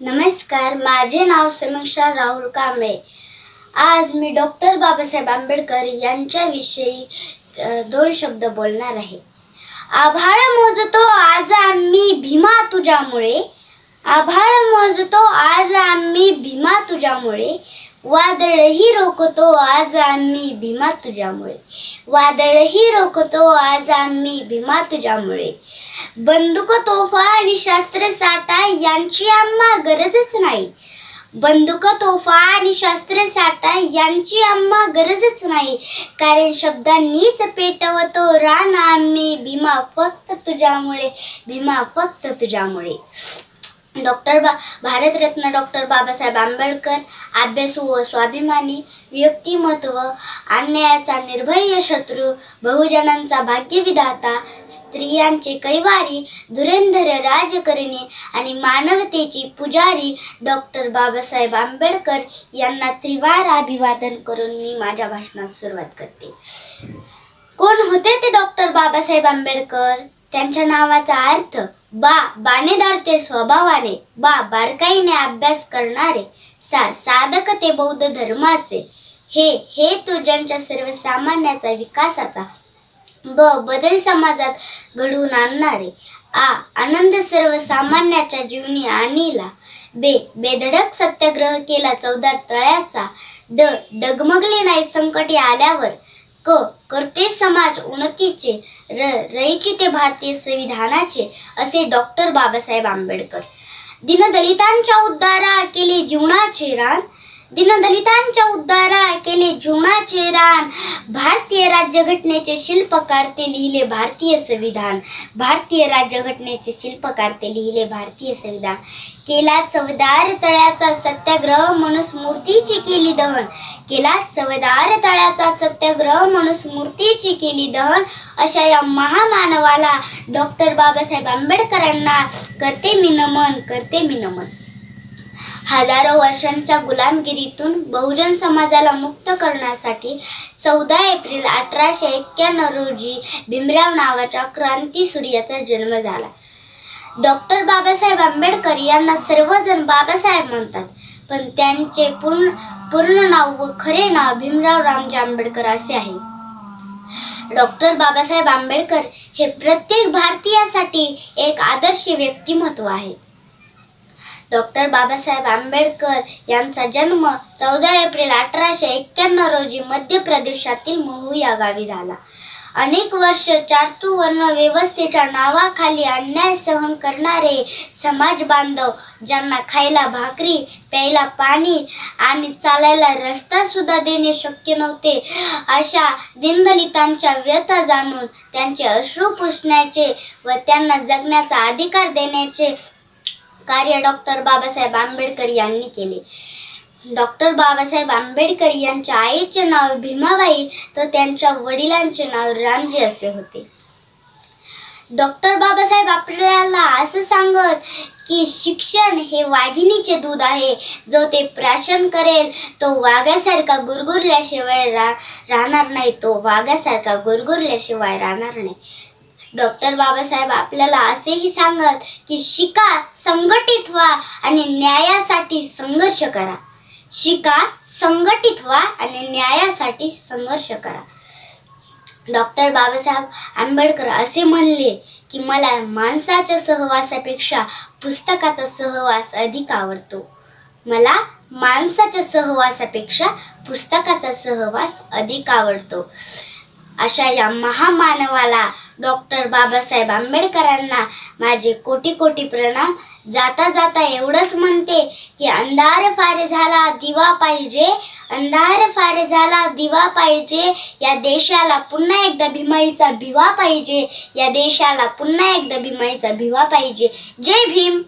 नमस्कार माझे नाव समीक्षा राहुल कांबळे. आज मी डॉक्टर बाबासाहेब आंबेडकर यांच्याविषयी दोन शब्द बोलणार आहे. आभाळ मोजतो आज आम्ही भीमा तुझ्यामुळे. आभाळ मोजतो आज आम्ही भीमा तुझ्यामुळे. वादळही रोखतो आज आम्ही भीमा तुझ्यामुळे. वादळही रोखतो आज आम्ही भीमा तुझ्यामुळे. बंदूक तोफा आणि शास्त्र साठा यांची आम्हा गरजच नाही. बंदूक तोफा आणि शास्त्र साठा यांची आम्हा गरजच नाही. कारण शब्दांनीच पेटवतो रान आम्ही. भीमा फक्त तुझ्यामुळे. भीमा फक्त तुझ्यामुळे. डॉक्टर बा भारतरत्न डॉक्टर बाबासाहेब आंबेडकर अभ्यासू व स्वाभिमानी व्यक्तिमत्व अन्यायाचा निर्भय शत्रू बहुजनांचा भाग्यविधाता स्त्रियांचे कैवारी धुरेंधर राजकारणी आणि मानवतेची पुजारी डॉक्टर बाबासाहेब आंबेडकर यांना त्रिवार अभिवादन करून मी माझ्या भाषणात सुरुवात करते. कोण होते ते डॉक्टर बाबासाहेब आंबेडकर? त्यांच्या नावाचा अर्थ बा बाणेदार ते स्वभावाने बा बारकाईने अभ्यास करणारे सा साधक ते बौद्ध धर्माचे. हे हे तो ज्यांच्या सर्वसामान्याचा विकासाचा ब बदल समाजात घडवून आणणारे. आ आनंद सर्वसामान्याच्या जीवनी आणीला. बे बेधडक सत्याग्रह केला चौदार तळ्याचा. ड डगमगले नाही संकटे आल्यावर क करते समाज उन्नतीचे र रयचिते भारतीय संविधानाचे असे डॉक्टर बाबासाहेब आंबेडकर. दीनदलितांच्या उद्धारा केले जीवनाचे रान दीनदलितांच्या उद्धारा केले झुमाचे रान. भारतीय राज्यघटनेचे शिल्पकार ते लिहिले भारतीय संविधान. भारतीय राज्यघटनेचे शिल्पकार ते लिहिले भारतीय संविधान. केला चवदार तळ्याचा सत्याग्रह मनुस्मृतीची केली दहन. केला चवदार तळ्याचा सत्याग्रह मनुस्मृतीची केली दहन. अशा या महामानवाला डॉक्टर बाबासाहेब आंबेडकरांना करते मी नमन करते मी नमन. हजारो वर्षांच्या गुलामगिरीतून बहुजन समाजाला मुक्त करण्यासाठी चौदा एप्रिल अठराशे एक्क्याण्णव रोजी भीमराव नावाच्या क्रांती सूर्याचा जन्म झाला. डॉक्टर बाबासाहेब आंबेडकर यांना सर्वजण बाबासाहेब म्हणतात. पण त्यांचे पूर्ण पूर्ण नाव व खरे नाव भीमराव रामजी आंबेडकर असे आहे. डॉक्टर बाबासाहेब आंबेडकर हे प्रत्येक भारतीयासाठी एक आदर्श व्यक्तिमत्व आहे. डॉक्टर बाबासाहेब आंबेडकर यांचा जन्म चौदा एप्रिल अठराशे एक्क्याण्णव रोजी मध्य प्रदेशातील महू या गावी झाला. अनेक वर्ष चातुवर्ण व्यवस्थेच्या नावाखाली अन्याय सहन करणारे समाज बांधव ज्यांना खायला भाकरी प्यायला पाणी आणि चालायला रस्ता सुद्धा देणे शक्य नव्हते अशा दिनदलितांच्या व्यथा जाणून त्यांचे अश्रू पुसण्याचे व त्यांना जगण्याचा अधिकार देण्याचे कार्य डॉक्टर बाबासाहेब आंबेडकर यांनी केले. डॉक्टर बाबासाहेब आंबेडकर यांच्या आईचे नाव भीमाबाई तर त्यांच्या वडिलांचे नाव रामजी असे होते. डॉक्टर बाबासाहेब आपल्याला असं सांगत की शिक्षण हे वाघिणीचे दूध आहे. जो ते प्राशन करेल तो वाघासारखा गुरगुरल्याशिवाय रा राहणार नाही. तो वाघासारखा गुरगुरल्याशिवाय राहणार नाही. डॉक्टर बाबासाहेब आपल्याला असेही सांगत की शिका संघटित व्हा आणि न्यायासाठी संघर्ष करा. शिका संघटित व्हा आणि न्यायासाठी संघर्ष करा. डॉक्टर बाबासाहेब आंबेडकर असे म्हणले की मला माणसाच्या सहवासापेक्षा पुस्तकाचा सहवास अधिक आवडतो. मला माणसाच्या सहवासापेक्षा पुस्तकाचा सहवास अधिक आवडतो. अशा या महामानवाला डॉक्टर बाबासाहेब आंबेडकरांना माझे कोटी कोटी प्रणाम. जाता जाता एवढंच म्हणते की अंधार फारे झाला दिवा पाहिजे. अंधार फारे झाला दिवा पाहिजे. या देशाला पुन्हा एकदा भीमाईचा भिवा पाहिजे. या देशाला पुन्हा एकदा भीमाईचा भिवा पाहिजे. जय भीम.